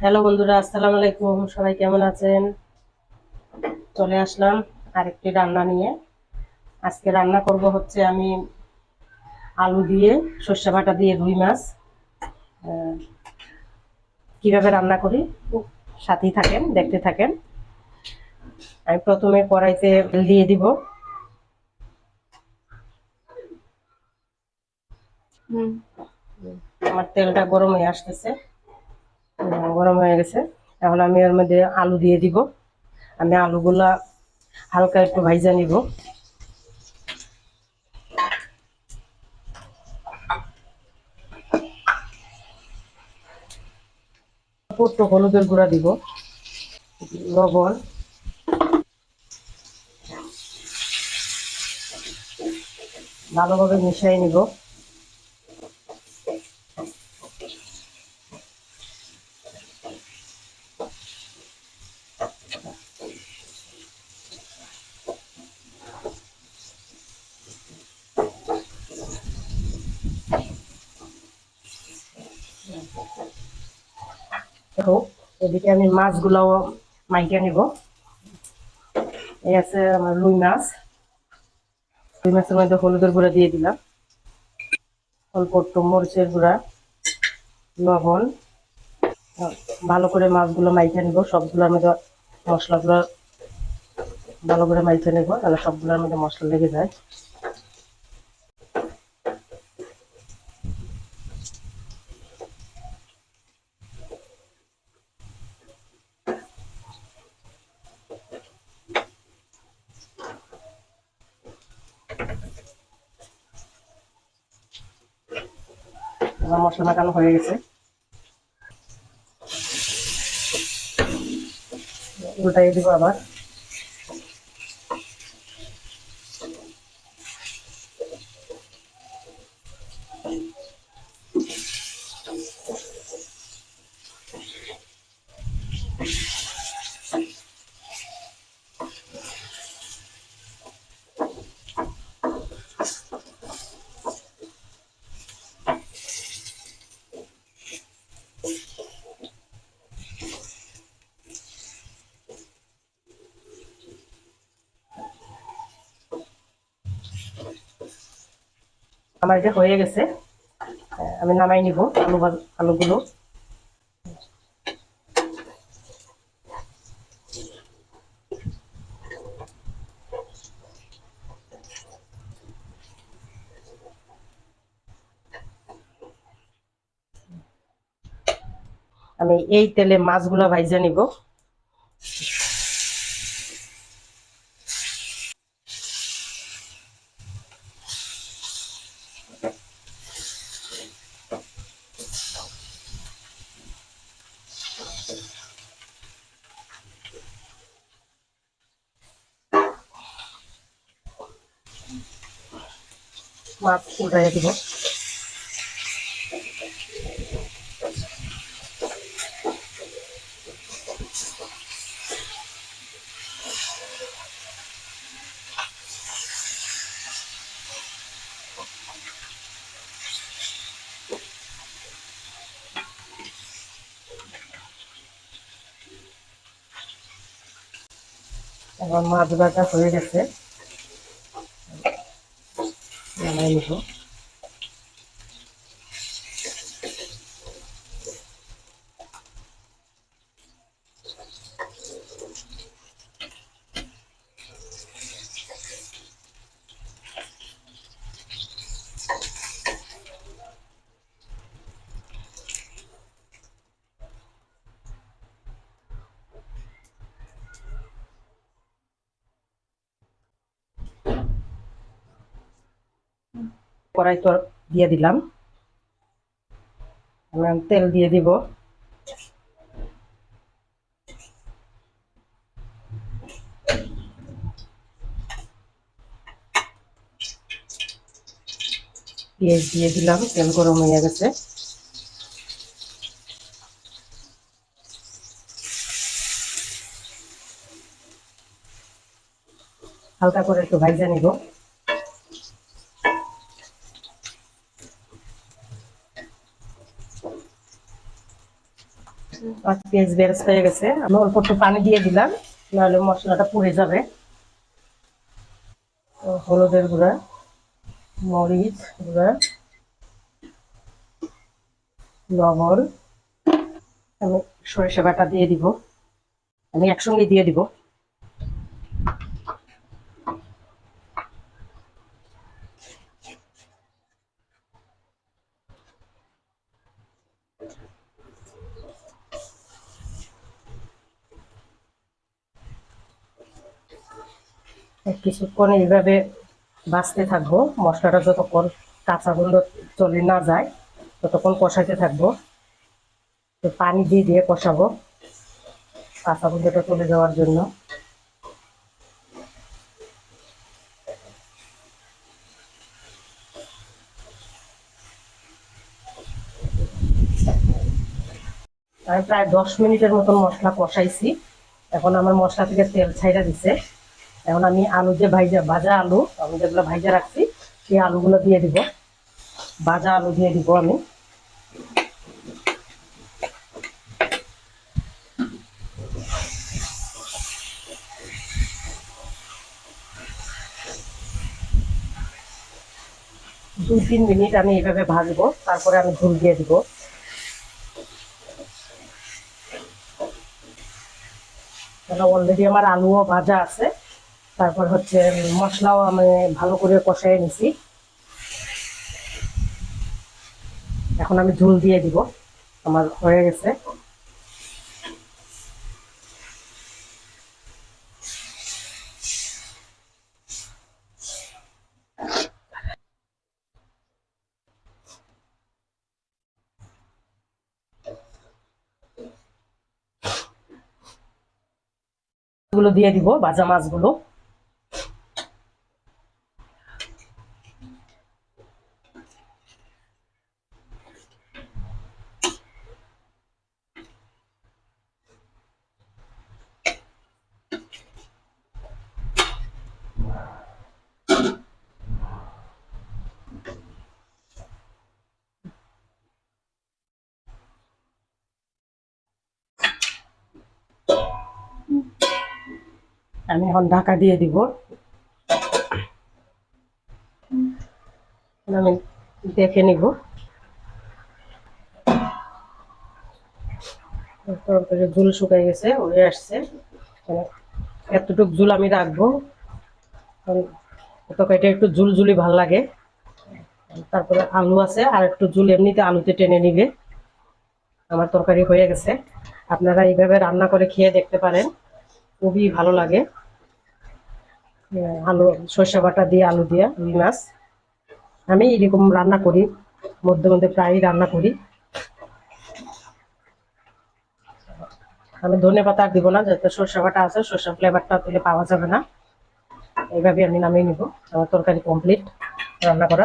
Hello বন্ধুরা আসসালামু আলাইকুম। সবাই কেমন আছেন? চলে আসলাম আরেকটি রান্না নিয়ে। আজকে রান্না করব হচ্ছে আমি আলু দিয়ে সর্ষে বাটা দিয়ে রুই মাছ। কীভাবে রান্না করি? সাথেই থাকেন দেখতে থাকেন। আমি প্রথমে কড়াইতে তেল দিয়ে দিব। আমার তেলটা গরম হয়ে আসতেছে। গরম হয়ে গেছে। এখন আমি এর মধ্যে আলু দিয়ে দিব। আমি আলুগুলা হালকা একটু ভাইজা নিব। একটু হলুদের গুঁড়া দিব। লবণ। ভালোভাবে মিশিয়ে নিব। দেখো এদিকে আমি মাছগুলাও মাইকে নিব। এই আছে আমার রুই মাছ। রুই মাছের মধ্যে হলুদের গুঁড়া দিয়ে দিলাম। অল্প একটু মরিচের গুঁড়া, লবণ। ভালো করে মাছগুলো মাইকে নিব। সবগুলোর মধ্যে মশলাগুলো ভালো করে মাইকে নেব, তাহলে সবগুলোর মধ্যে মশলা লেগে যায়। আমার মশলা মাখানো হয়ে গেছে। উল্টাই দিব আবার। আমার এটা হয়ে গেছে। আমি নামাই নিব আলু আলুগুলো। আমি এই তেলে মাছগুলো ভাইজা নিব। মাছ উল্টাই দিব। এখন মাছ ভাজা হয়ে গেছে। নামাই নিব কড়াই তো দিয়ে দিলাম। তেল দিয়ে দিব। পেঁয়াজ দিয়ে দিলাম, তেল গরম হয়ে গেছে। হালকা করে একটু ভাইজা নিব। আর পেঁয়াজ বেরেস্ত হয়ে গেছে। আমি অল্প একটু পানি দিয়ে দিলাম, নাহলে মশলাটা পুড়ে যাবে। হলুদের গুঁড়া, মরিচ গুঁড়া, লবণ, আমি সরিষা বাটা দিয়ে দিব। আমি একসঙ্গে দিয়ে দিব। কিছুক্ষণ এইভাবে বাঁচতে থাকব, মশলাটা যতক্ষণ কাঁচা গন্ধ চলে না যায়, ততক্ষণ কষাইতে থাকব। তো পানি দিয়ে দিয়ে কষাবো, কাঁচা গন্ধটা চলে যাওয়ার জন্য। আমি প্রায় দশ মিনিটের মতন মশলা কষাইছি। এখন আমার মশলা থেকে তেল ছাইড়া দিছে। এখন আমি আলু যে ভাইজা, ভাজা আলু, আমি যেগুলো ভাইজা রাখছি, সেই আলুগুলো দিয়ে দিব। ভাজা আলু দিয়ে দিব আমি। দুই, তিন মিনিট আমি এইভাবে ভাজবো, তারপরে আমি ঝুল দিয়ে দিব। অলরেডি আমার আলুও ভাজা আছে। তারপর হচ্ছে মশলাও আমি ভালো করে কষাই নিছি। এখন আমি ঝুল দিয়ে দিব, আমার হয়ে গেছে। গুলো দিয়ে দিব, ভাজা মাছগুলো। আমি এখন ঢাকা দিয়ে দিব। আমি দেখে নিব। তরকারি ঝুল শুকাই গেছে হয়ে আসছে। এতটুক ঝুল আমি রাখব। তরকারিটা একটু ঝুল ঝুলি ভালো লাগে। তারপরে আলু আছে, আর একটু ঝুল এমনিতে আলুতে টেনে নিবে। আমার তরকারি হয়ে গেছে। আপনারা এইভাবে রান্না করে খেয়ে দেখতে পারেন। খুবই ভালো লাগে। আলু, সর্ষে বাটা দিয়ে, আলু দিয়ে, রুই মাছ। আমি এরকম রান্না করি, মধ্যে মধ্যে প্রায়ই রান্না করি। আমি ধনে পাতা আর দিব না যাতে সর্ষে বাটা আছে সর্ষে ফ্লেভারটা তুলে পাওয়া যাবে না। এইভাবে আমি নামিয়ে নিব, আমার তরকারি কমপ্লিট রান্না করা।